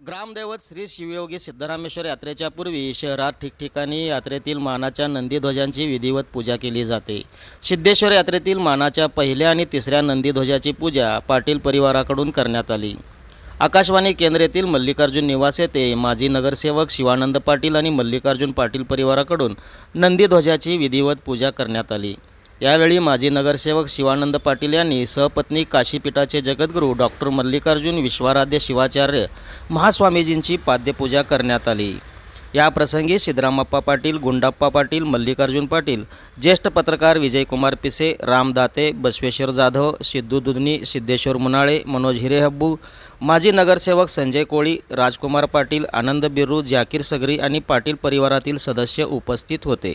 ग्रामदैवत श्री शिवयोगी सिद्धरामेश्वर यात्रेच्या पूर्वी शहरात ठिकठिकाणी यात्रेतील मानाच्या नंदीध्वजांची विधिवत पूजा केली जाते. सिद्धेश्वर यात्रेतील मानाच्या पहिल्या आणि तिसऱ्या नंदीध्वजाची पूजा पाटील परिवाराकडून करण्यात आली. आकाशवाणी केंद्र येथील मल्लिकार्जुन निवास येथे माजी नगरसेवक शिवानंद पाटील आणि मल्लिकार्जुन पाटील परिवाराकडून नंदीध्वजाची विधिवत पूजा करण्यात आली. यावेळी माजी नगरसेवक शिवानंद पाटील यांनी सहपत्नी काशीपीठाचे जगद्गुरू डॉक्टर मल्लिकार्जुन विश्वाराध्य शिवाचार्य महास्वामीजींची पाद्यपूजा करण्यात आली. या प्रसंगी सिद्धरामप्पा पाटील गुंडाप्पा पाटील मल्लिकार्जुन पाटील ज्येष्ठ पत्रकार विजयकुमार पिसे राम दाते बसवेश्वर जाधव सिद्धू दुधनी सिद्धेश्वर मुनाळे मनोज हिरेहब्बू माजी नगरसेवक संजय कोळी राजकुमार पाटील आनंद बिर्रू जाकीर सगरी आणि पाटील परिवारातील सदस्य उपस्थित होते.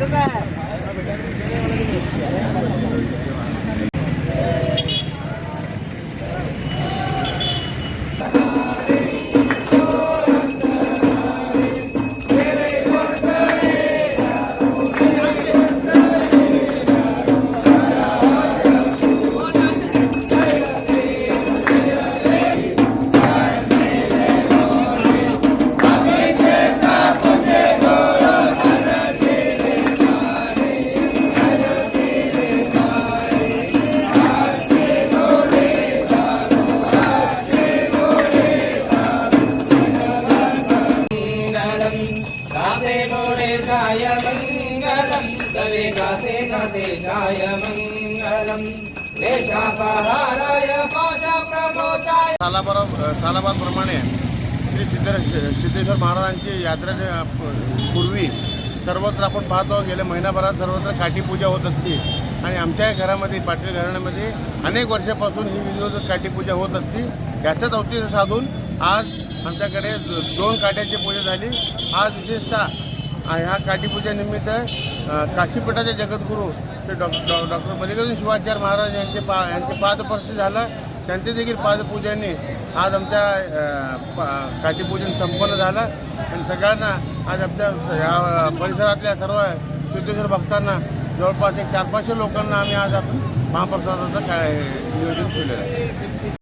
गाते मोरे मङ्गलं तवे गाते गाते जाय। मङ्गलं सालाबारा सालाबारप्रमाणे श्री सिद्ध सिद्धेश्वर महाराजांची यात्रेच्या पूर्वी सर्वत्र आपण पाहतो गेल्या महिनाभरात सर्वत्र काठीपूजा होत असते. आणि आमच्या घरामध्ये पाटील घराण्यामध्ये अनेक वर्षापासून ही विधिवत काठीपूजा होत असते. याच्याच औचित्य साधून आज आमच्याकडे दोन काठ्याची पूजा झाली. आज विशेषतः ह्या काठीपूजेनिमित्त काशीपीठाचे जगद्गुरू ते डॉ डॉ डॉक्टर मल्लिकार्जुन शिवाचार्य महाराज यांचे पा यांचे पादस्पर्श झालं. त्यांचे देखील पादपूजनाने आज आमच्या काठीपूजन संपन्न झालं. आणि सगळ्यांना आज आमच्या या परिसरातल्या सर्व सिद्धेश्वर भक्तांना जवळपास एक चार पाचशे लोकांना आम्ही आज आपण महाप्रसादाचं काय नियोजन केलेलं आहे.